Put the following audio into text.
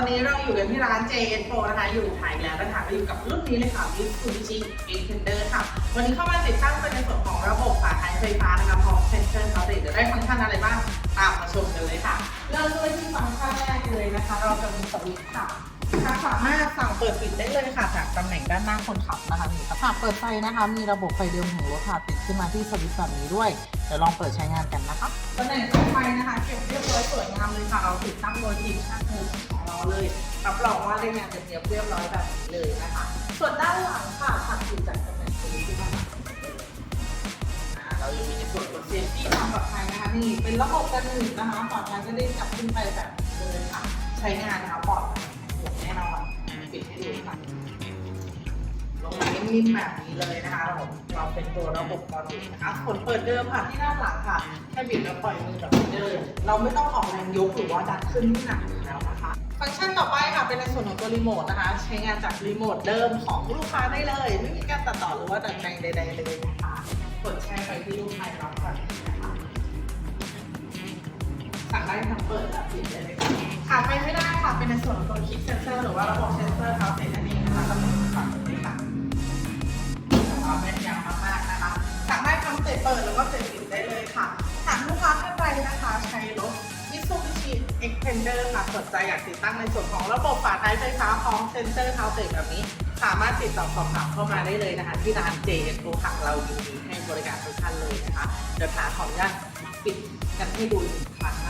อนนี้เราอยู่กันที่ร้าน JN Pro นะคะ อยู่ถ่ายแล้วนะคะเราอยู่กับรุ่นนี้เลยค่ะ Mitsubishi Xpander ค่ะ วันนี้เข้ามาติดตั้งเป็นในส่วนของระบบฝาท้ายไฟฟ้านะคะพร้อมเซนเซอร์เขาเดี๋ยวได้ฟังก์ชันอะไรบ้าง ตามมาชมกันเลยค่ะ เริ่มด้วยที่ฟังก์ชันแรกเลยนะคะ เราจะมีสวิตช์ค่ะค่ะสามารถสั่งเปิดปิดได้เลยค่ะ จากตำแหน่งด้านหน้าคนขับนะคะนี่ค่ะค่ะเปิดไฟนะคะ มีระบบไฟเดิมของรถค่ะติดขึ้นมาที่สวิตช์แบบนี้ด้วยเดี๋ยวลองเปิดใช้งานกันนะคะตำแหน่งของไฟนะคะเก็บเรียบร้อยสวยงามเลยค่ะเราติดตั้งโดยทีมช่างมือของเราเลยรับรองว่าได้งานเป็นเรียบเรียบร้อยแบบนี้เลยนะคะ ส่วนด้านหลังค่ะถักอยู่จากตำแหน่งตรงนี้ที่ด้านหลังเรายังมีในส่วนของเซฟตี้ความปลอดภัยนะคะนี่เป็นระบบกันหนึ่งนะคะปลอดภัยก็ได้จับขึ้นไปแบบนี้เลยค่ะใช้งานนะคะปลอดภัยแน่นอนปิดให้ดูค่ะ นิ่มๆแบบนี้เลยนะคะเราเราเป็นตัวระบบตอนนี้นะคะผลเปิดเดิมค่ะที่ด้านหลังค่ะแค่บิดแล้วปล่อยมือแบบนี้เลยเราไม่ต้องออกแรงยกหรือว่าดันขึ้นที่หนักอยู่แล้วนะคะ ฟังก์ชันต่อไปค่ะเป็นในส่วนของตัวรีโมทนะคะ ใช้งานจากรีโมทเดิมของลูกค้าได้เลย ไม่มีการตัดต่อหรือว่าดัดแปลงใด ๆ เลยนะคะกดแชร์ไปที่ลูกค้ารับแบบนี้นะคะสั่งได้ทั้งเปิดและปิดเลยค่ะขาดไปไม่ได้ค่ะเป็นในส่วนของตัวคลิกเซนเซอร์หรือว่าระบบ เปิดแล้วก็เสร็จปิดได้เลยค่ะ หากลูกค้าท่านใดนะคะ ใช้รถ Mitsubishi Xpander ค่ะสนใจอยากติดตั้งในส่วนของระบบฝาท้ายไฟฟ้าพร้อมเซ็นเซอร์เท้าเตะแบบนี้ สามารถติดต่อสอบถามเข้ามาได้เลยนะคะ ที่ร้าน JN Pro ค่ะเรายินดีให้บริการทุกท่านเลยนะคะ เดี๋ยวขาขออนุญาตปิดกันให้ดูอีกครั้งนะ